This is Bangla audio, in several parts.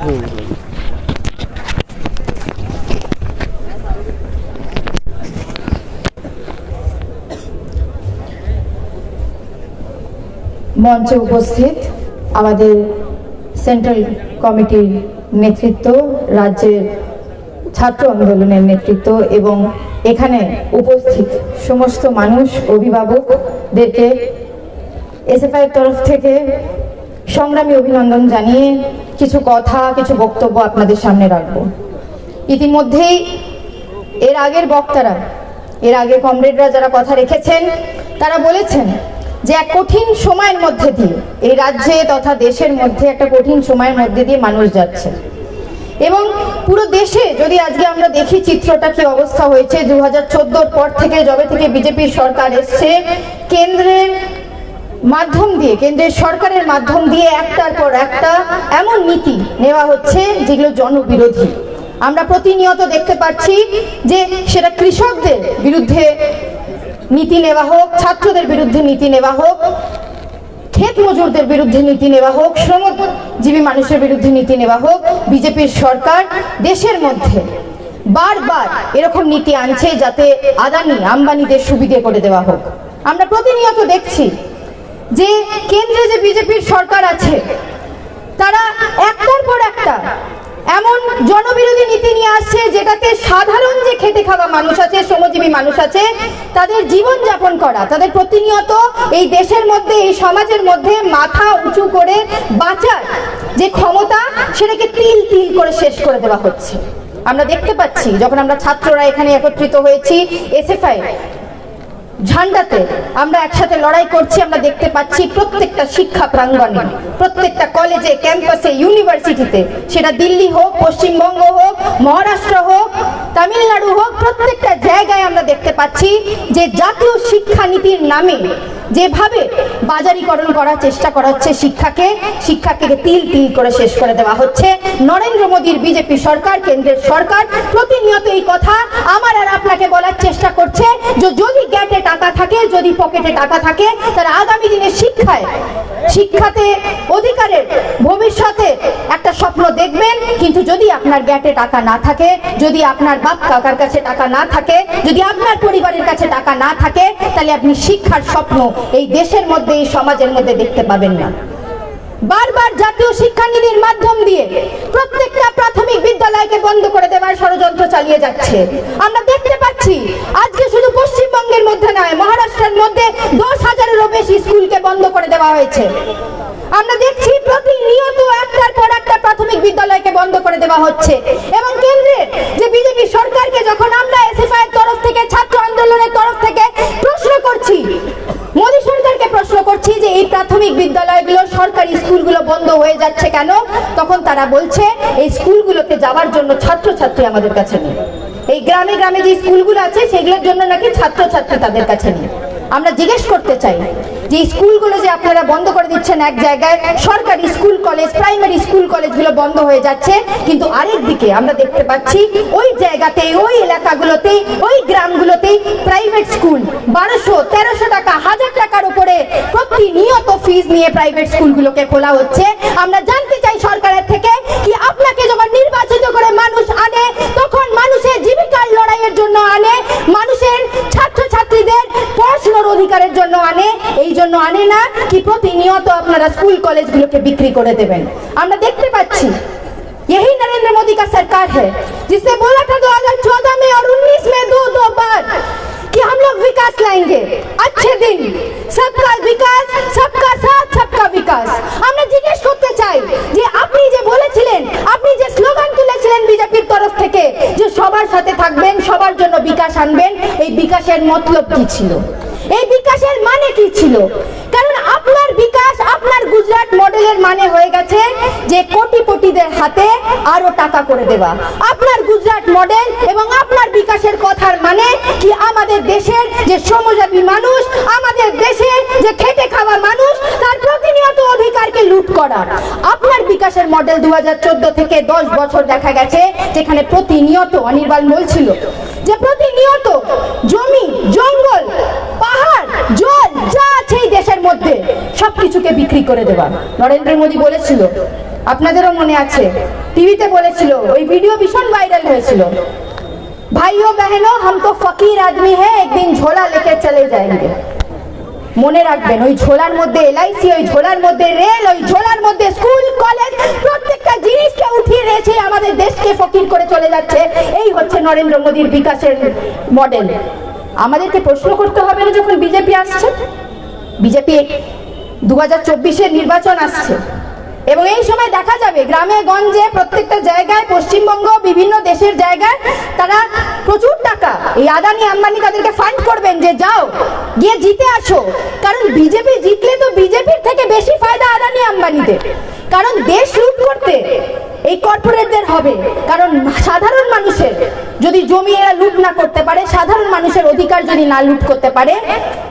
মঞ্চে উপস্থিত আমাদের সেন্ট্রাল কমিটির নেতৃত্ব, রাজ্যের ছাত্র আন্দোলনের নেতৃত্ব এবং এখানে উপস্থিত সমস্ত মানুষ, অভিভাবকদেরকে এসএফআই তরফ থেকে সংগ্রামী অভিনন্দন জানিয়ে কিছু কথা, কিছু বক্তব্য আপনাদের সামনে রাখব। ইতিমধ্যেই এর আগের বক্তারা, এর আগে কমরেডরা যারা কথা রেখেছেন, তারা বলেছেন যে এক কঠিন সময়ের মধ্যে দিয়ে, এই রাজ্যে তথা দেশের মধ্যে একটা কঠিন সময়ের মধ্যে দিয়ে মানুষ যাচ্ছে। এবং পুরো দেশে যদি আজকে আমরা দেখি চিত্রটা কি অবস্থা হয়েছে, দু হাজার পর থেকে যবে থেকে বিজেপির সরকার এসছে, কেন্দ্রের মাধ্যম দিয়ে, কেন্দ্রের সরকারের মাধ্যম দিয়ে একটার পর একটা এমন নীতি নেওয়া হচ্ছে যেগুলো জনবিরোধী। আমরা প্রতিনিয়ত দেখতে পাচ্ছি যে সেটা কৃষকদের বিরুদ্ধে নীতি নেওয়া হোক, ছাত্রদের বিরুদ্ধে নীতি নেওয়া হোক, ক্ষেত মজুরদের বিরুদ্ধে নীতি নেওয়া হোক, শ্রমজীবী মানুষের বিরুদ্ধে নীতি নেওয়া হোক, বিজেপির সরকার দেশের মধ্যে বারবার এরকম নীতি আনছে যাতে আদানি, আম্বানিদের সুবিধে করে দেওয়া হোক। আমরা প্রতিনিয়ত দেখছি যে কেন্দ্রে যে বিজেপির সরকার আছে, তারা একটার পর একটা এমন জনবিরোধী নীতি নিয়ে আসছে যেটাতে সাধারণ যে খেটে খাওয়া মানুষ আছে, শ্রমজীবী মানুষ আছে, তাদের জীবন যাপন করা, তাদের প্রতিনিয়ত এই দেশের মধ্যে, এই সমাজের মধ্যে মাথা উঁচু করে বাঁচার যে ক্ষমতা, সেটাকে তিল তিল করে শেষ করে দেওয়া হচ্ছে। আমরা দেখতে পাচ্ছি, যখন আমরা ছাত্ররা এখানে একত্রিত হয়েছি এসএফআই ঝান্ডাতে আমরা একসাথে লড়াই করছি, আমরা দেখতে পাচ্ছি প্রত্যেকটা শিক্ষা প্রাঙ্গণে, প্রত্যেকটা কলেজে ক্যাম্পাসে ইউনিভার্সিটিতে সেটা দিল্লি হোক, পশ্চিমবঙ্গ হোক, মহারাষ্ট্র হোক, তামিলনাড়ু হোক, প্রত্যেকটা জায়গায় আমরা দেখতে পাচ্ছি যে জাতীয় শিক্ষানীতির নামে যেভাবে বাজারীকরণ করার চেষ্টা করা হচ্ছে শিক্ষাকে শিক্ষাকে তিল তিল করে শেষ করে দেওয়া হচ্ছে। নরেন্দ্র মোদীর বিজেপি সরকার, কেন্দ্রের সরকার প্রতিনিয়ত এই কথা আমার আর আপনাকে বলার চেষ্টা করছে যে যদি গ্যাটে টাকা থাকে, যদি পকেটে টাকা থাকে তারা আগামী দিনে শিক্ষায় শিক্ষাতে, অধিকারের ভবিষ্যতে একটা স্বপ্ন দেখবেন, কিন্তু যদি আপনার গ্যাটে টাকা না থাকে, যদি আপনার বাপ কাকার কাছে টাকা না থাকে, যদি আপনার পরিবারের কাছে টাকা না থাকে, তাহলে আপনি শিক্ষার স্বপ্ন এই দেশের মধ্যে, এই সমাজের মধ্যে দেখতে পাবেন না। বারবার জাতীয় শিক্ষানীতির মাধ্যম দিয়ে প্রত্যেকটা প্রাথমিক বিদ্যালয়কে বন্ধ করে দেওয়ার ষড়যন্ত্র চালিয়ে যাচ্ছে। আমরা দেখতে পাচ্ছি আজকে শুধু পশ্চিমবঙ্গের মধ্যে নয় মহারাষ্ট্রের মধ্যে দশ হাজারেরও বেশি স্কুলকে বন্ধ করে দেওয়া হয়েছে। আমরা দেখছি প্রতিনিয়ত একটার পর একটা প্রাথমিক বিদ্যালয়কে বন্ধ করে দেওয়া হচ্ছে। এবং কেন্দ্রের যে বিজেপি সরকারকে যখন আমরা এসএফআই এর তরফ থেকে, ছাত্র আন্দোলনের তরফ থেকে প্রশ্ন করছি, মোদী সরকারকে প্রশ্ন করছি যে এই প্রাথমিক বিদ্যালয়গুলো, সরকারি স্কুলগুলো বন্ধ হয়ে যাচ্ছে কেন? তখন তারা বলছে, এই স্কুলগুলোতে যাওয়ার জন্য ছাত্রছাত্রী আমাদের কাছে নেই। এই গ্রামে গ্রামে যে স্কুলগুলো আছে, সেগুলোর জন্য নাকি ছাত্রছাত্রী তাদের কাছে নেই। আমরা জিজ্ঞেস করতে চাই যে স্কুলগুলো যে আপনারা বন্ধ করে দিচ্ছেন এক জায়গায়, সরকারি স্কুল কলেজ, প্রাইমারি স্কুল কলেজগুলো বন্ধ হয়ে যাচ্ছে। কিন্তু আরেক দিকে আমরা দেখতে পাচ্ছি ওই জায়গাতে, ওই এলাকাগুলোতে, ওই গ্রামগুলোতে প্রাইভেট স্কুল বারোশো, তেরোশো টাকা, হাজার টাকার উপরে প্রতিনিয়ত ফিজ নিয়ে প্রাইভেট স্কুলগুলোকে খোলা হচ্ছে। আমরা জানতে চাই সরকারের থেকে কি আপনাকে যখন নির্বাচিত করে মানুষ আনে তখন মানুষের জীবিকার লড়াইয়ের জন্য আনে মানুষের ছাত্রছাত্রীদের পড়াশোনার অধিকারের জন্য আনে এই জন্য আনে না কি প্রতিনিয়ত আপনারা স্কুল কলেজগুলোকে বিক্রি করে দেবেন আমরা দেখতে পাচ্ছি यही नरेंद्र मोदी का सरकार है जिसने बोला था 2014 में और 19 में दो दो बार कि हम लोग विकास लाएंगे अच्छे दिन सबका विकास सबका साथ सबका বিকাশ আমরা জিজ্ঞেস করতে চাই যে আপনি যে বলেছিলেন, আপনি যে স্লোগান তুলেছিলেন বিজেপির তরফ থেকে, যে সবার সাথে থাকবেন, সবার জন্য বিকাশ আনবেন, এই বিকাশের মতলব কি ছিল? এই বিকাশের মানে কি ছিল? কারণ আপনার বিকাশ, আপনার গুজরাট মডেলের মানে হয়ে গেছে যে কোটিপতিদের হাতে আরও টাকা করে দেওয়া। আপনার গুজরাট মডেল এবং আপনার বিকাশের কথার মানে কি আমাদের দেশের যে শ্রমজীবী মানুষ, আমাদের দেশের যে খেটে খাওয়া মানুষ, তার প্রতিনিয়ত অধিকারকে লুট করা আপনার বিকাশের মডেল দু থেকে দশ বছর দেখা গেছে, যেখানে প্রতিনিয়ত অনির্বাণ বলছিল যে প্রতিনিয়ত জমি, জঙ্গল, পাহাড়, জল, যা আছে এই দেশের মধ্যে, সবকিছুকে বিক্রি করে দেওয়া। নরেন্দ্র মোদি বলেছিল, আপনাদেরও মনে আছে, টিভিতে বলেছিল, ওই ভিডিও ভীষণ ভাইরাল হয়েছিল। ভাইও বহনো হাম তো ফকির আদমি হ্যাঁ একদিন ঝোলা লেকে চলে যায় মনে রাখবেন, ওই ঝোলার মধ্যে এলআইসি, ওই ঝোলার মধ্যে রেল, ওই ঝোলার মধ্যে স্কুল, কলেজ, প্রত্যেকটা জিনিসকে উঠিয়ে রেখে আমাদের দেশকে ফকির করে চলে যাচ্ছে। এই হচ্ছে নরেন্দ্র মোদীর বিকাশের মডেল আমাদেরকে প্রশ্ন করতে হবে না যখন বিজেপি আসছে? বিজেপি দু হাজার নির্বাচন আসছে। এবং এই সময় দেখা যাবে গ্রামে, গঞ্জে, প্রত্যেকটা জায়গায়, পশ্চিমবঙ্গ, বিভিন্ন দেশের জায়গায় তারা প্রচুর টাকা, এই আদানি আম্বানি তাদেরকে ফান্ড করবেন যে, যাও, গিয়ে জিতে আসো। কারণ বিজেপি জিতলে তো বিজেপির থেকে বেশি ফায়দা আদানি আম্বানিদের। কারণ দেশ লুট করতে এই কর্পোরেটদের হবে। কারণ সাধারণ মানুষের যদি জমি এরা লুট না করতে পারে, সাধারণ মানুষের অধিকার যদি না লুট করতে পারে,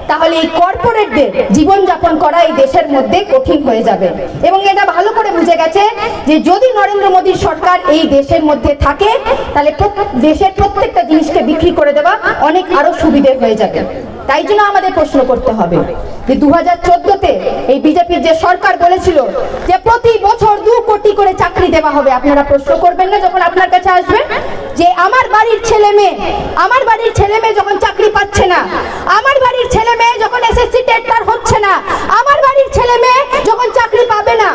তাহলে এই কর্পোরেটদের জীবনযাপন করা এই দেশের মধ্যে কঠিন হয়ে যাবে। এবং এটা ভালো করে বুঝে গেছে যে যদি নরেন্দ্র মোদীর সরকার এই দেশের মধ্যে থাকে, তাহলে দেশের প্রত্যেকটা জিনিসকে বিক্রি করে দেওয়া অনেক আরও সুবিধে হয়ে যাবে। তাই জন্য আমাদের প্রশ্ন করতে হবে যে দু হাজার চোদ্দতে এই বিজেপির যে সরকার বলেছিল যে প্রতি বছর দু কোটি করে চাকরি দেওয়া হবে, আপনারা প্রশ্ন করবেন না যখন আপনার কাছে আসবে, যে আমার বাড়ির ছেলে মেয়ে, আমার বাড়ির ছেলে মেয়ে যখন চাকরি পাচ্ছে না, আমার বাড়ির ছেলে মেয়ে যখন এসএসসি টেট হচ্ছে না, আমার বাড়ির ছেলে মেয়ে যখন চাকরি পাবে না,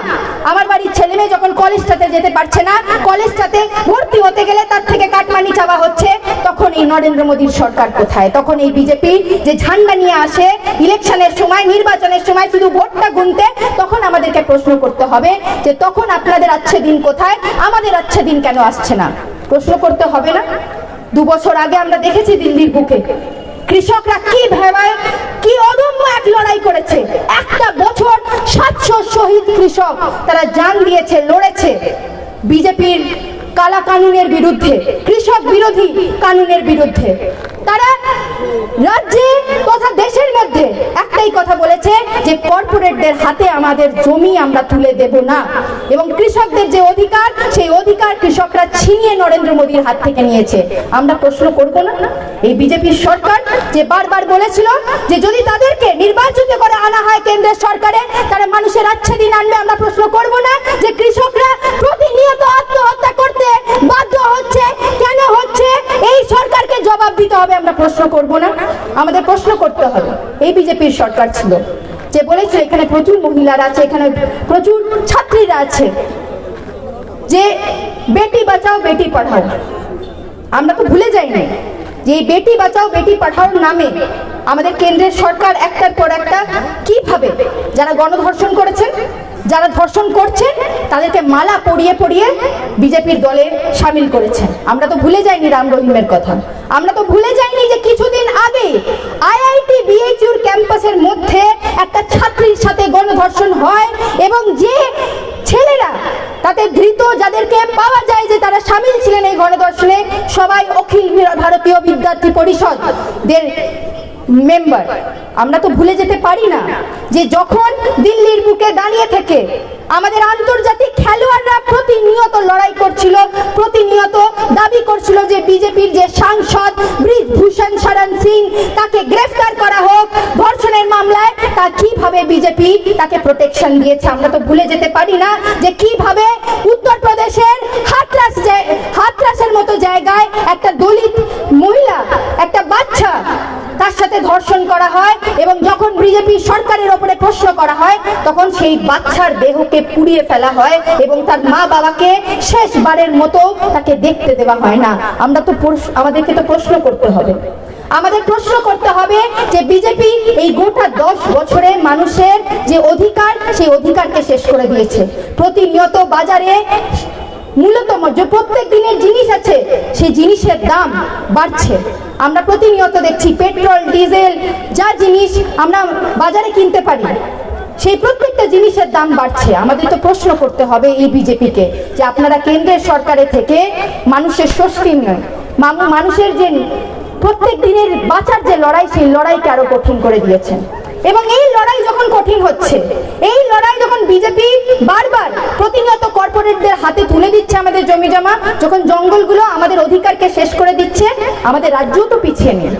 আমার বাড়ির ছেলে মেয়ে যখন কলেজটাতে যেতে পারছে না, কলেজটাতে ভর্তি হতে গেলে তার থেকে কাটমানি চাওয়া হচ্ছে তখন এই নরেন্দ্র মোদীর সরকার কোথায়? তখন এই বিজেপি যে ঝান্ডা নিয়ে আসে, ইলেকশনের সময়, নির্বাচনের সময় শুধু ভোটটা গুনতে তখন আমাদেরকে প্রশ্ন করতে হবে যে তখন আপনাদের আচ্ছে দিন কোথায়? আমাদের আচ্ছে দিন কেন আসছে না? প্রশ্ন করতে হবে না? দু বছর আগে আমরা দেখেছি দিল্লির বুকে। কৃষকরা কি ভেবায়, কি অদম্য এক লড়াই করেছে? একটা বছর সাতশো শহীদ কৃষক তারা জান দিয়েছে, লড়েছে। বিজেপির কালা কানুনের বিরুদ্ধে, কৃষক বিরোধী কানুনের বিরুদ্ধে। তারা রাজ্যে তথা দেশের মধ্যে একটাই কথা বলেছে যে কর্পোরেটদের হাতে আমাদের জমি আমরা তুলে দেব না। এবং কৃষকদের যে অধিকার, সেই অধিকার কৃষকরা ছিনিয়ে নরেন্দ্র মোদীর হাত থেকে নিয়েছে। আমরা প্রশ্ন করব না? এই বিজেপির সরকার যে বারবার বলেছিল যে যদি তাদেরকে নির্বাচিত করে আনা হয় কেন্দ্রের সরকারে তারা মানুষের আচ্ছা দিন আনবে আমরা প্রশ্ন করব না যে কৃষকরা প্রতিনিয়ত আত্মহত্যা করতে বাধ্য জবাব দিতে হবে, আমরা প্রশ্ন করব না। আমাদের প্রশ্ন করতে হবে। এই বিজেপির সরকার ছিল। যে বলেছে, এখানে প্রচুর মহিলারা আছে, এখানে প্রচুর ছাত্রীরা আছে। যে বেটি বাঁচাও, বেটি পড়াও। আমরা তো ভুলে যাইনি যে বেটি বাঁচাও, বেটি পাঠাওর নামে আমাদের কেন্দ্রের সরকার একটার পর একটা কীভাবে যারা গণধর্ষণ করেছেন যারা ধর্ষণ করছে, তাদেরকে মালা পরিয়ে পরিয়ে বিজেপির দলে সামিল করেছেন আমরা তো ভুলে যাইনি রাম রহিমের কথা। আমরা তো ভুলে যাইনি যে কিছুদিন আগে আইআইটি বিএইচইউর ক্যাম্পাসের মধ্যে একটা ছাত্রীর সাথে গণধর্ষণ হয় এবং যে ছেলেরা, তাতে ধৃত, যাদেরকে পাওয়া যায় যে তারা সামিল ছিলেন এই গণদর্শনে সবাই অখিল ভারতীয় বিদ্যার্থী পরিষদ দের মেম্বার আমরা তো ভুলে যেতে পারি না যে যখন দিল্লির বুকে দাঁড়িয়ে থেকে আমাদের আন্তর্জাতিক খেলোয়াড়রা প্রতিনিয়ত লড়াই করছিল, প্রতিনিয়ত দাবি করছিল যে বিজেপির যে সাংসদ ব্রিজভূষণ শরণ সিং, তাকে গ্রেফতার করা হোক, ধর্ষণের মামলায় তা কীভাবে বিজেপি তাকে প্রোটেকশন দিয়েছে আমরা তো ভুলে যেতে পারি না যে কীভাবে উত্তরপ্রদেশের হাতরাস হাতরাসের মতো জায়গায় একটা দলিত মহিলা, একটা বাচ্চা তার সাথে ধর্ষণ করা হয় এবং যখন বিজেপি সরকারের ওপরে প্রশ্ন করা হয়, তখন সেই বাচ্চার দেহকে পুড়িয়ে ফেলা হয় এবং তার মা বাবাকে শেষবারের মতো তাকে দেখতে দেওয়া হয় না। আমরা তো আমাদেরকে তো প্রশ্ন করতে হবে। আমাদের প্রশ্ন করতে হবে যে বিজেপি এই গোটা দশ বছরে মানুষের যে অধিকার, সেই অধিকারকে শেষ করে দিয়েছে। প্রতিনিয়ত বাজারে মূলত যে প্রত্যেক দিনের জিনিস আছে, সেই জিনিসের দাম বাড়ছে। আমরা প্রতিনিয়ত দেখছি পেট্রোল, ডিজেল, যা জিনিস আমরা বাজারে কিনতে পারি। সেই প্রত্যেকটা জিনিসের দাম বাড়ছে। আমাদের তো প্রশ্ন করতে হবে এই বিজেপিকে যে আপনারা কেন্দ্রের সরকারে থেকে মানুষের স্বস্তি নয় মানুষের যে প্রত্যেক দিনের বাঁচার যে লড়াই, সেই লড়াইকে আরও কঠিন করে দিয়েছেন। এবং এই লড়াই যখন কঠিন হচ্ছে, এই লড়াই যখন বিজেপি বারবার প্রতিনিয়ত কর্পোরেটদের হাতে তুলে দিচ্ছে আমাদের জমি জমা, যখন জঙ্গলগুলো আমাদের অধিকারকে শেষ করে দিচ্ছে, আমাদের রাজ্যও তো পিছিয়ে নেই।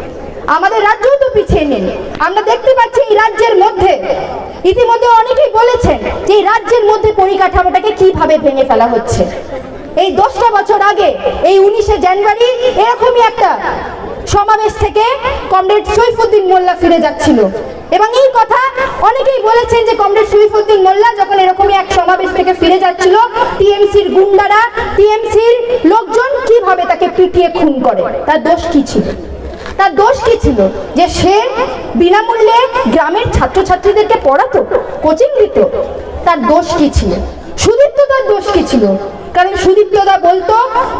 আমাদের রাজ্যও তো পিছিয়ে নেই। আমরা দেখতে পাচ্ছি এই রাজ্যের মধ্যে ইতিমধ্যে অনেকেই বলেছেন যে রাজ্যের মধ্যে পরিকাঠামোটাকে কীভাবে ভেঙে ফেলা হচ্ছে। এই দশটা বছর আগে, এই উনিশে জানুয়ারি, এরকমই একটা সমাবেশ থেকে কমরেড সৈফুদ্দিন মোল্লা ফিরে যাচ্ছিল। এবং এই কথা অনেকেই বলেছেন যে কমরেড সৈফুদ্দিন মোল্লা যখন এরকমই এক সমাবেশ থেকে ফিরে যাচ্ছিল, টিএমসির গুন্ডারা, টিএমসির লোকজন কীভাবে তাকে পিটিয়ে খুন করে? তার দোষ কি ছিল? তার দোষ কি ছিল? যে সে বিনামূল্যে গ্রামের ছাত্রছাত্রীদেরকে পড়াতো কোচিং দিত, তার দোষ কি ছিল? সুদীপ্ত তার দোষ কি ছিল? কারণ সুদীপ্তদা বলতো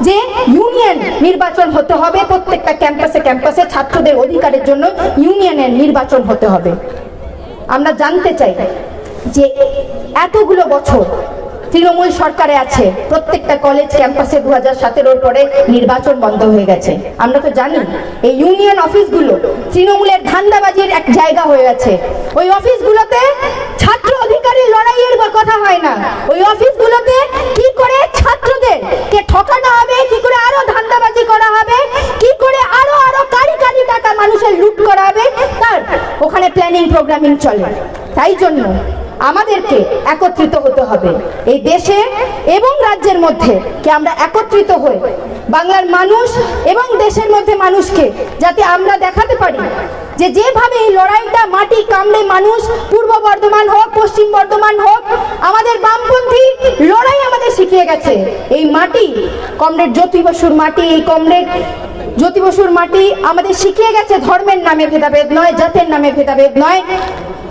যে ইউনিয়ন নির্বাচন হতে হবে, প্রত্যেকটা ক্যাম্পাসে ক্যাম্পাসে ছাত্রদের অধিকারের জন্য ইউনিয়নের নির্বাচন হতে হবে। আমরা জানতে চাই যে এতগুলো বছর তৃণমূল সরকারে আছে। প্রত্যেকটা কলেজ ক্যাম্পাসে দু হাজার সতেরোর পরে নির্বাচন বন্ধ হয়ে গেছে। আমরা তো জানি, এই ইউনিয়ন অফিসগুলো তৃণমূলের ধান্দাবাজির এক জায়গা হয়ে আছে। ওই অফিসগুলোতে ছাত্র অধিকারের লড়াইয়ের কথা হয় না। ওই অফিসগুলোতে কি করে ছাত্রদের কে ঠকানো হবে, কি করে আরও ধান্দাবাজি করা হবে, কি করে আরও আরও কারি কারি টাকা মানুষের লুট করা হবে, তার ওখানে প্ল্যানিং প্রোগ্রামিং চলে। তাই জন্য আমাদেরকে একত্রিত হতে হবে। এই দেশে এবং রাজ্যের মধ্যে কি আমরা একত্রিত হই বাংলার মানুষ এবং দেশের মধ্যে মানুষকে যাতে আমরা দেখাতে পারি যে যেভাবে এই লড়াইটা মাটি কামড়ে মানুষ পূর্ব বর্ধমান হোক, পশ্চিম বর্ধমান হোক, আমাদের বামপন্থী লড়াই আমাদের শিখিয়ে গেছে। এই মাটি, কমরেড জ্যোতি বসুর মাটি, এই কমরেড জ্যোতি বসুর মাটি আমাদের শিখিয়ে গেছে ধর্মের নামে ভেদাভেদ নয়, জাতের নামে ভেদাভেদ নয়।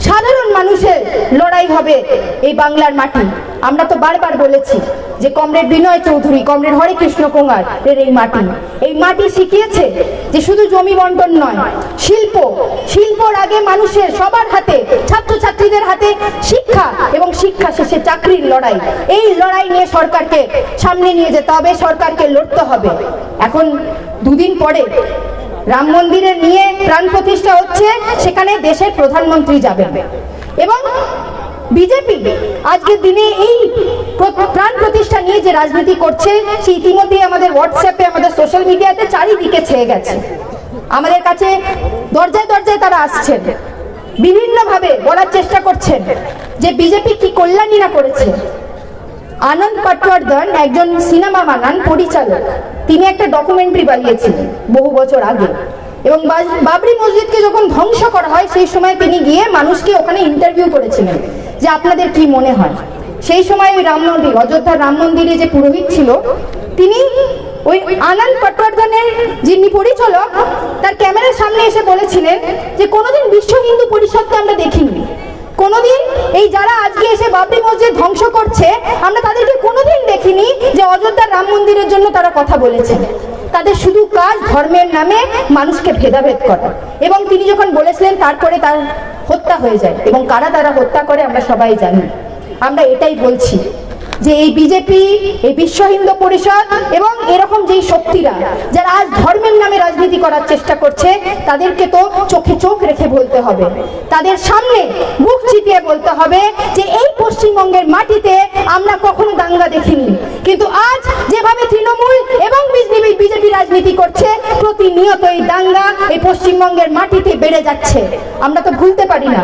সাধারণ মানুষের লড়াই হবে এই বাংলার মাটি। আমরা তো বারবার বলেছি যে কমরেড বিনয় চৌধুরী, কমরেড হরে কৃষ্ণ কোঙ্গার এর এই মাটি। এই মাটি শিখিয়েছে যে শুধু জমি বন্টন নয়, শিল্প, শিল্পর আগে মানুষের সবার হাতে, ছাত্রছাত্রীদের হাতে শিক্ষা এবং শিক্ষা শেষে চাকরির লড়াই। এই লড়াই নিয়ে সরকারকে সামনে নিয়ে যেতে হবে, সরকারকে লড়তে হবে। এখন দুদিন পরে রাম মন্দিরে নিয়ে প্রাণ প্রতিষ্ঠা হচ্ছে, সেখানে দেশের প্রধানমন্ত্রী যাবেন। এবং বিজেপি আজকের দিনে এই প্রাণ প্রতিষ্ঠা নিয়ে যে রাজনীতি করছে, সে ইতিমধ্যে আমাদের হোয়াটসঅ্যাপে আমাদের সোশ্যাল মিডিয়াতে চারিদিকে ছেয়ে গেছে। আমাদের কাছে দরজায় দরজায় তারা আসছেন। বিভিন্নভাবে বলার চেষ্টা করছেন যে বিজেপি কি কল্যাণী না করেছে। আনন্দ পাটওয়ারদান একজন সিনেমা বানান পরিচালক। তিনি একটা ডকুমেন্টারি বানিয়েছিলেন বহু বছর আগে। এবং বাবরি মসজিদকে যখন ধ্বংস করা হয়, সেই সময় তিনি গিয়ে মানুষকে ওখানে ইন্টারভিউ করেছিলেন যে আপনাদের কি মনে হয়? সেই সময় ওই রাম মন্দির, অযোধ্যার রাম মন্দিরে যে পুরোহিত ছিল, তিনি ওই আনন্দ পাটওয়ারদানের যিনি পরিচালক, তার ক্যামেরার সামনে এসে বলেছিলেন যে কোনোদিন বিশ্ব হিন্দু পরিষদকে আমরা দেখিনি। কোনোদিন এই যারা আজকে এসে বাবরি মসজিদ ধ্বংস করছে, আমরা তাদেরকে কোনোদিন দেখিনি যে অযোধ্যার রাম মন্দিরের জন্য তারা কথা বলেছে। তাদের শুধু কাজ ধর্মের নামে মানুষকে ভেদাভেদ করা। এবং তিনি যখন বলেছিলেন, তারপরে তার হত্যা হয়ে যায়। এবং কারা তারা হত্যা করে, আমরা সবাই জানি। আমরা এটাই বলছি। যে এই বিজেপি এই বিশ্ব হিন্দু পরিষদ এবং এরকম যেই শক্তিরা, যারা আজ ধর্মের নামে রাজনীতি করার চেষ্টা করছে, তাদেরকে তো চোখে চোখ রেখে বলতে হবে। তাদের সামনে মুখ চিতিয়ে বলতে হবে যে এই পশ্চিমবঙ্গের মাটিতে আমরা কখনো দাঙ্গা দেখিনি। কিন্তু আজ যেভাবে তৃণমূল এবং বিজেপি রাজনীতি করছে প্রতিনিয়ত এই দাঙ্গা এই পশ্চিমবঙ্গের মাটিতে বেড়ে যাচ্ছে। আমরা তো ভুলতে পারি না।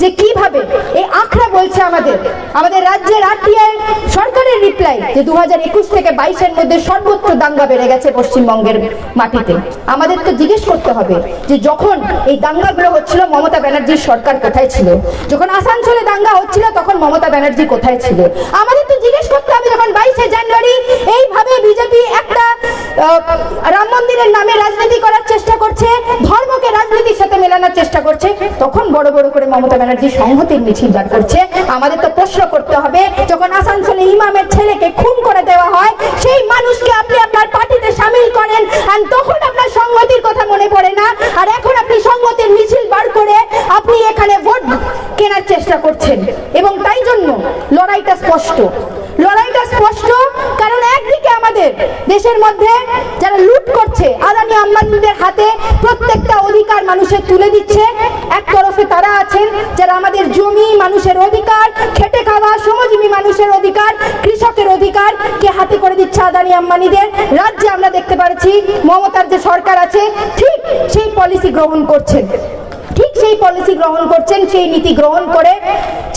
যে কীভাবে এই আখড়া বলছে আমাদের আমাদের রাজ্যের আরটিআই সরকারের রিপ্লাই যে দু হাজার একুশ থেকে বাইশের মধ্যে সর্বোচ্চ দাঙ্গা বেড়ে গেছে পশ্চিমবঙ্গের মাটিতে। আমাদের তো জিজ্ঞেস করতে হবে যে যখন এই দাঙ্গাগুলো হচ্ছিল, মমতা ব্যানার্জির সরকার কোথায় ছিল? যখন আসানসোলে দাঙ্গা হচ্ছিল, তখন মমতা ব্যানার্জি কোথায় ছিল? আমাদের তো জিজ্ঞেস করতে হবে যখন বাইশে জানুয়ারি এইভাবে বিজেপি একটা রাম মন্দিরের নামে রাজনীতি করার চেষ্টা করছে, ধর্মকে রাজনীতির সাথে মেলানোর চেষ্টা করছে, তখন বড় বড় করে মমতা ব্যানার্জি সংহতির মিছিল বার করছে, আমাদের তো প্রশ্ন করতে হবে, যখন আসানসোলে ইমামের ছেলেকে খুন করে দেওয়া হয়, সেই মানুষকে আপনি আপনার পার্টিতে সামিল করেন, আর তখন আপনার সংহতির কথা মনে পড়ে না। আর এখন আপনি সংহতির মিছিল বার করে আপনি এখানে ভোট কেনার চেষ্টা করছেন। এবং তাই জন্য লড়াইটা স্পষ্ট। লড়াইটা স্পষ্ট আমাদের দেশের মধ্যে যারা লুট করছে, আদানি আম্বানিদের হাতে প্রত্যেকটা অধিকার মানুষের তুলে দিচ্ছে। এক তরফে তারা আছেন, যারা আমাদের জমি মানুষের অধিকার, খেটে খাওয়া শ্রমজীবী মানুষের অধিকার, কৃষকের অধিকার কে হাতে করে দিচ্ছে আদানি আম্বানিদের। রাজ্যে আমরা দেখতে পাচ্ছি, মমতার যে সরকার আছে, ঠিক সেই পলিসি গ্রহণ করছেন। ঠিক সেই পলিসি গ্রহণ করছেন, সেই নীতি গ্রহণ করে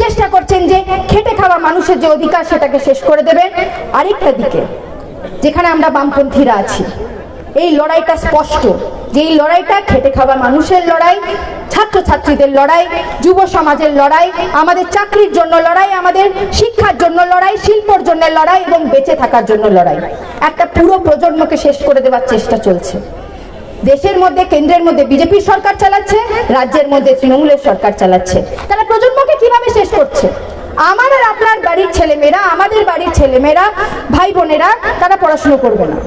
চেষ্টা করছেন যে খেটে খাওয়া মানুষের যে অধিকার সেটাকে শেষ করে দেবেন। আরেকটা দিকে যেখানে আমরা বামপন্থীরা আছি। এই লড়াইটা স্পষ্ট। যে এই লড়াইটা খেটে খাওয়া মানুষের লড়াই, ছাত্রছাত্রীদের লড়াই, যুব সমাজের লড়াই, আমাদের চাকরির জন্য লড়াই, আমাদের শিক্ষার জন্য লড়াই, শিল্পর জন্য লড়াই এবং বেঁচে থাকার জন্য লড়াই। একটা পুরো প্রজন্মকে শেষ করে দেওয়ার চেষ্টা চলছে। দেশের মধ্যে, কেন্দ্রের মধ্যে বিজেপির সরকার চালাচ্ছে, রাজ্যের মধ্যে তৃণমূলের সরকার চালাচ্ছে। তারা প্রজন্মকে কীভাবে শেষ করছে? আমার আর আপনার বাড়ির ছেলেমেয়েরা, আমাদের বাড়ির ছেলেমেয়েরা, ভাই বোনেরা, তারা পড়াশুনো করবে না।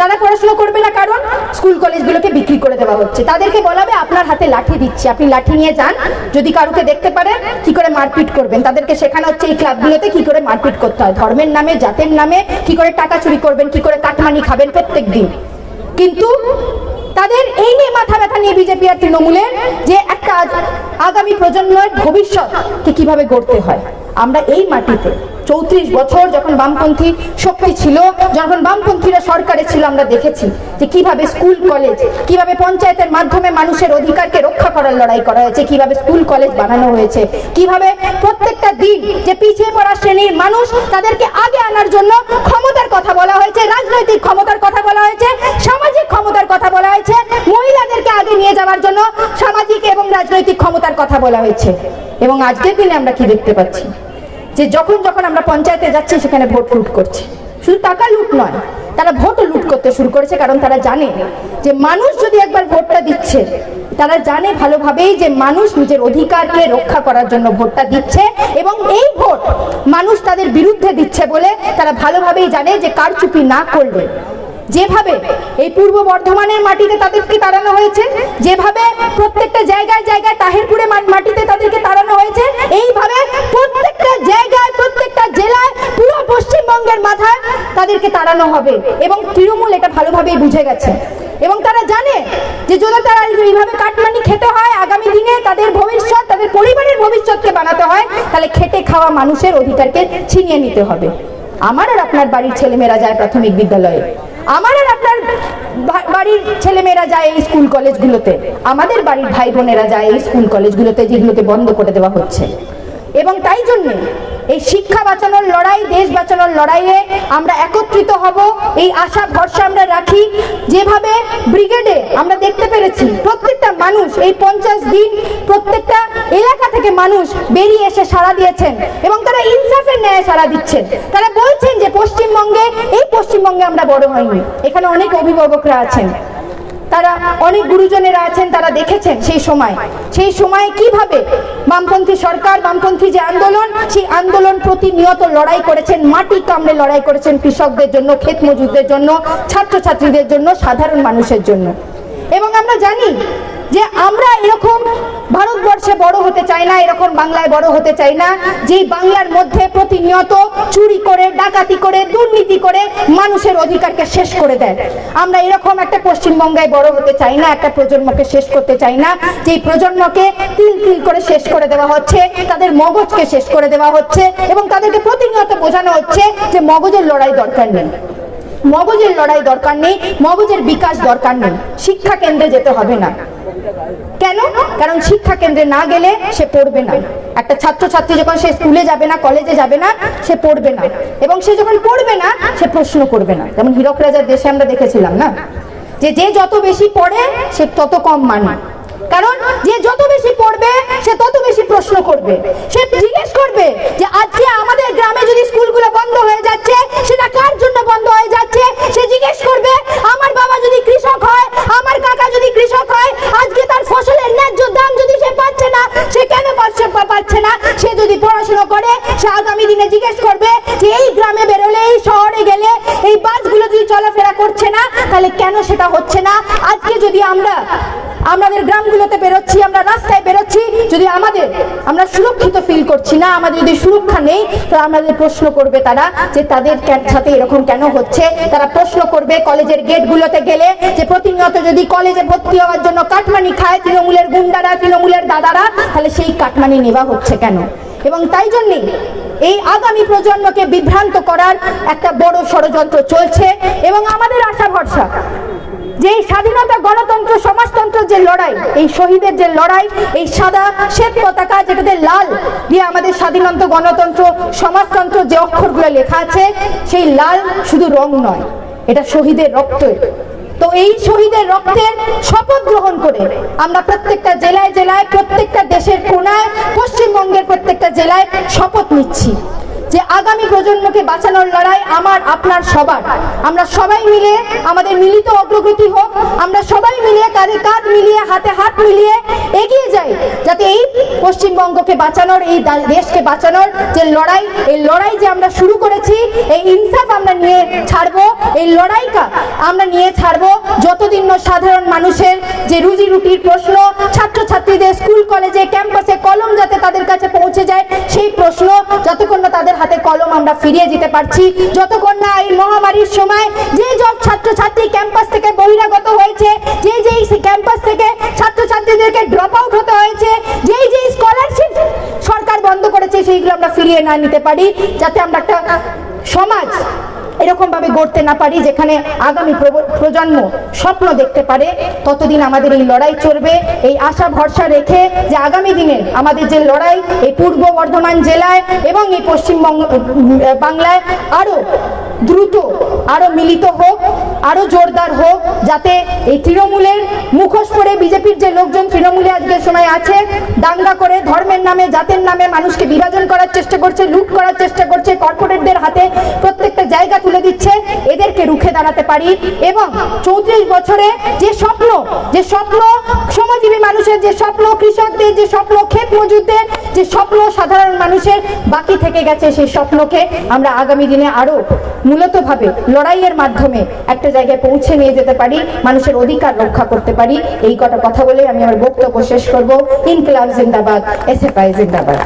তারা পড়াশুনো করবে না কারণ স্কুল কলেজগুলোকে বিক্রি করে দেওয়া হচ্ছে। তাদেরকে বলা হবে, আপনার হাতে লাঠি দিচ্ছি, আপনি লাঠি নিয়ে যান। যদি কারুকে দেখতে পারেন, কি করে মারপিট করবেন? তাদেরকে শেখানো হচ্ছে এই ক্লাবগুলোতে কি করে মারপিট করতে হয়। ধর্মের নামে, জাতের নামে, কি করে টাকা চুরি করবেন, কি করে কাটমানি খাবেন প্রত্যেক দিন। কিন্তু তাদের এই নিয়ে মাথা ব্যথা নিয়ে বিজেপি আর তৃণমূলের যে একটা আগামী প্রজন্মের ভবিষ্যৎকে কীভাবে গড়তে হয়? আমরা এই মাটিতে চৌত্রিশ বছর যখন বামপন্থী শক্তি ছিল, যখন বামপন্থীরা সরকারে ছিল, আমরা দেখেছি যে কীভাবে স্কুল, কলেজ, কীভাবে পঞ্চায়েতের মাধ্যমে মানুষের অধিকারকে রক্ষা করার লড়াই করা হয়েছে, কীভাবে স্কুল, কলেজ বানানো হয়েছে, কীভাবে প্রত্যেকটা দিন যে পিছিয়ে পড়া শ্রেণির মানুষ তাদেরকে আগে আনার জন্য ক্ষমতার কথা বলা হয়েছে, রাজনৈতিক ক্ষমতার কথা বলা হয়েছে, সামাজিক ক্ষমতার কথা বলা হয়েছে, মহিলাদেরকে আগে নিয়ে যাওয়ার জন্য সামাজিক এবং রাজনৈতিক ক্ষমতার কথা বলা হয়েছে। এবং আজকের দিনে আমরা কি দেখতে পাচ্ছি? যে যখন যখন আমরা পঞ্চায়েতে যাচ্ছি, সেখানে ভোট লুট করছে। শুধু টাকা লুট নয়, তারা ভোটও লুট করতে শুরু করেছে, কারণ তারা জানে যে মানুষ যদি একবার ভোটটা দিচ্ছে, তারা জানে ভালোভাবেই যে মানুষ নিজের অধিকারকে রক্ষা করার জন্য ভোটটা দিচ্ছে এবং এই ভোট মানুষ তাদের বিরুদ্ধে দিচ্ছে বলে তারা ভালোভাবেই জানে যে কারচুপি না করলে। যেভাবে এই পূর্ব বর্ধমানের মাটিতে তাদেরকে তাড়ানো হয়েছে, যেভাবে প্রত্যেকটা জায়গায় জায়গায় তাহিরপুরে মাটিতে তাদেরকে তাড়ানো হয়েছে, এইভাবে প্রত্যেকটা জায়গায়, প্রত্যেকটা জেলায় পুরো পশ্চিমবঙ্গের মাথায় তাদেরকে তাড়ানো হবে এবং তৃণমূল এটা ভালোভাবেই বুঝে গেছে। এবং তারা জানে যে যদি তারা এইভাবে কাটমানি খেতে হয়, আগামী দিনে তাদের ভবিষ্যৎ, তাদের পরিবারের ভবিষ্যৎকে বানাতে হয়, তাহলে খেটে খাওয়া মানুষের অধিকারকে ছিনিয়ে নিতে হবে। আমার আর আপনার বাড়ির ছেলেমেয়েরা যায় প্রাথমিক বিদ্যালয়ে। আমার আর আপনার বাড়ির ছেলেমেয়েরা যায় এই স্কুল কলেজগুলোতে। আমাদের বাড়ির ভাই বোনেরা যায় এই স্কুল কলেজগুলোতে যেগুলোতে বন্ধ করে দেওয়া হচ্ছে। এবং তাই জন্য এই শিক্ষা বাঁচানোর লড়াই, দেশ বাঁচানোর লড়াইয়ে আমরা একত্রিত হব। এই আশা, ভরসা আমরা রাখি। যেভাবে ব্রিগেডে আমরা দেখতে পেরেছি, প্রত্যেকটা মানুষ এই পঞ্চাশ দিন প্রত্যেকটা এলাকা থেকে মানুষ বেরিয়ে এসে সাড়া দিয়েছেন এবং তারা ইনসাফের ন্যায় সাড়া দিচ্ছেন। তারা বলছেন যে পশ্চিমবঙ্গে, এই পশ্চিমবঙ্গে আমরা বড় হইনি। এখানে অনেক অভিভাবকরা আছেন। তারা অনেক গুরুজনেরা আছেন, তারা দেখেছেন সেই সময়। সেই সময়ে কীভাবে বামপন্থী সরকার, বামপন্থী যে আন্দোলন, সেই আন্দোলন প্রতিনিয়ত লড়াই করেছেন, মাটি কামড়ে লড়াই করেছেন কৃষকদের জন্য, ক্ষেত মজুরদের জন্য, ছাত্রছাত্রীদের জন্য, সাধারণ মানুষের জন্য। এবং আমরা জানি যে আমরা এরকম ভারতবর্ষে বড় হতে চাই না, এরকম বাংলায় বড় হতে চাই না, যে বাংলার মধ্যে প্রতিনিয়ত চুরি করে, ডাকাতি করে, দুর্নীতি করে মানুষের অধিকারকে শেষ করে দেয়। আমরা এরকম একটা পশ্চিমবঙ্গে বড় হতে চাই না, একটা প্রজন্মকে শেষ করতে চাই না যে প্রজন্মকে তিল তিল করে শেষ করে দেওয়া হচ্ছে, তাদের মগজকে শেষ করে দেওয়া হচ্ছে, এবং তাদেরকে প্রতিনিয়ত বোঝানো হচ্ছে যে মগজের লড়াই দরকার নেই। মগজের লড়াই দরকার নেই, মগজের বিকাশ দরকার নেই। শিক্ষা কেন্দ্রে যেতে হবে না। কেন? কারণ শিক্ষা কেন্দ্রে না গেলে সে পড়বে না। একটা ছাত্রছাত্রী যখন সে স্কুলে যাবে না, কলেজে যাবে না, সে পড়বে না। এবং সে যখন পড়বে না, সে প্রশ্ন করবে না। যেমন হীরক রাজার দেশে আমরা দেখেছিলাম না? যে যে যত বেশি পড়ে, সে তত কম মানে। কারণ যে যত বেশি পড়বে, সে তত বেশি প্রশ্ন করবে। সে জিজ্ঞেস করবে যে, আজকে আমাদের গ্রামে যদি স্কুলগুলো বন্ধ হয়ে যাচ্ছে, সেটা কার জন্য বন্ধ হয়ে যাচ্ছে? সে জিজ্ঞেস করবে, আমার বাবা যদি কৃষক হয়, আমার কাকা যদি কৃষক হয়, আজকে তার ফসলের ন্যায্য দাম যদি সে পাচ্ছে না, সে কেন পাচ্ছে পাচ্ছে না? সে যদি পড়াশোনা করে, সে আগামী দিনে জিজ্ঞেস করবে যে, এই গ্রামে বেরোলে এই শহরে গেলে এই বাসগুলো যদি চলাফেরা করছে না, তাহলে কেন সেটা হচ্ছে না? আজকে যদি আমরা করছি না, আমাদের যদি সুরক্ষা নেই, তো আমাদের প্রশ্ন করবে তারা যে তাদের সাথে এরকম কেন হচ্ছে? তারা প্রশ্ন করবে কলেজের গেটগুলোতে গেলে যে প্রতিনিয়ত যদি কলেজে ভর্তি হওয়ার জন্য কাটমানি খায় তৃণমূলের গুন্ডারা, তৃণমূলের দাদারা, তাহলে সেই কাটমানি নেওয়া হচ্ছে কেন? এবং তাই জন্যেই এই আগামী প্রজন্মকে বিভ্রান্ত করার একটা বড় ষড়যন্ত্র চলছে। এবং আমাদের আশা ভরসা যে স্বাধীনতা গণতন্ত্র সমাজতন্ত্রের যে লড়াই, এই শহীদের যে লড়াই, এই সাদা শ্বেত পতাকা যেটাতে লাল দিয়ে আমাদের স্বাধীনতা গণতন্ত্র, সমাজতন্ত্র যে অক্ষরগুলো লেখা আছে, সেই লাল শুধু রং নয়, এটা শহীদের রক্ত। তো এই শহীদের রক্তের শপথ গ্রহণ করে আমরা প্রত্যেকটা জেলায় জেলায়, প্রত্যেকটা দেশের কোনায়, পশ্চিমবঙ্গের প্রত্যেকটা জেলায় শপথ নিচ্ছি। যে আগামী প্রজন্মকে বাঁচানোর লড়াই আমার, আপনার, সবার। আমরা সবাই মিলে আমাদের মিলিত অগ্রগতি হোক, আমরা সবাই মিলে কাঁধে কাঁধ মিলিয়ে, হাতে হাত মিলিয়ে এগিয়ে যাই, যাতে এই পশ্চিমবঙ্গকে বাঁচানোর, এই দেশকে বাঁচানোর যে লড়াই, এই লড়াই যে আমরা শুরু করেছি, এই ইনসাফ আমরা নিয়ে ছাড়বো, এই লড়াইটা আমরা নিয়ে ছাড়বো, যতদিন সাধারণ মানুষের যে রুজি রুটির প্রশ্ন, ছাত্রছাত্রীদের স্কুল কলেজে ক্যাম্পাসে কলম যাতে তাদের কাছে পৌঁছে যায়, সেই প্রশ্ন যতক্ষণ না তাদের হাতে কলম আমরা ফিরিয়ে দিতে পারছি, যতক্ষণ না এই মহামারীর সময় যে সব ছাত্রছাত্রী ক্যাম্পাস থেকে বহিরাগত হয়েছে, যে যেই ক্যাম্পাস থেকে ছাত্রছাত্রীদেরকে ড্রপ আউট হতে হয়েছে, যেই যেই স্কলারশিপ সরকার বন্ধ করেছে, সেইগুলো আমরা ফিরিয়ে না নিতে পারি, যাতে আমরা একটা সমাজ এরকম ভাবে গড়তে না পারি, যেখানে আগামী প্রজন্ম স্বপ্ন দেখতে পারে, ততদিন আমাদের এই লড়াই চলবে। এই আশা, ভরসা রেখে যে আগামী দিনে আমাদের যে লড়াই, এই পূর্ব বর্ধমান জেলায় এবং এই পশ্চিমবঙ্গ বাংলায় আরও দ্রুত, আরও মিলিত হোক, আরও জোরদার হোক, যাতে এই তৃণমূলের মুখোশ পরে বিজেপির যে লোকজন তৃণমূলে আজকের সময় আছে, দাঙ্গা করে ধর্মের নামে, জাতের নামে মানুষকে বিভাজন করার চেষ্টা করছে, লুট করার চেষ্টা করছে, কর্পোরেটদের হাতে জায়গা তুলে দিচ্ছে, এদেরকে রুখে দাঁড়াতে পারি। এবং চৌত্রিশ বছরে যে স্বপ্ন যে স্বপ্ন, শ্রমজীবী মানুষের যে স্বপ্ন, কৃষকদের যে স্বপ্ন, ক্ষেত মজুরদের যে স্বপ্ন, সাধারণ মানুষের বাকি থেকে গেছে সেই স্বপ্নকে আমরা আগামী দিনে আরও মূলতভাবে লড়াইয়ের মাধ্যমে একটা জায়গায় পৌঁছে নিয়ে যেতে পারি, মানুষের অধিকার রক্ষা করতে পারি। এই কটা কথা বলে আমি আমার বক্তব্য শেষ করব। ইনকলাব জিন্দাবাদ এসএফআই জিন্দাবাদ।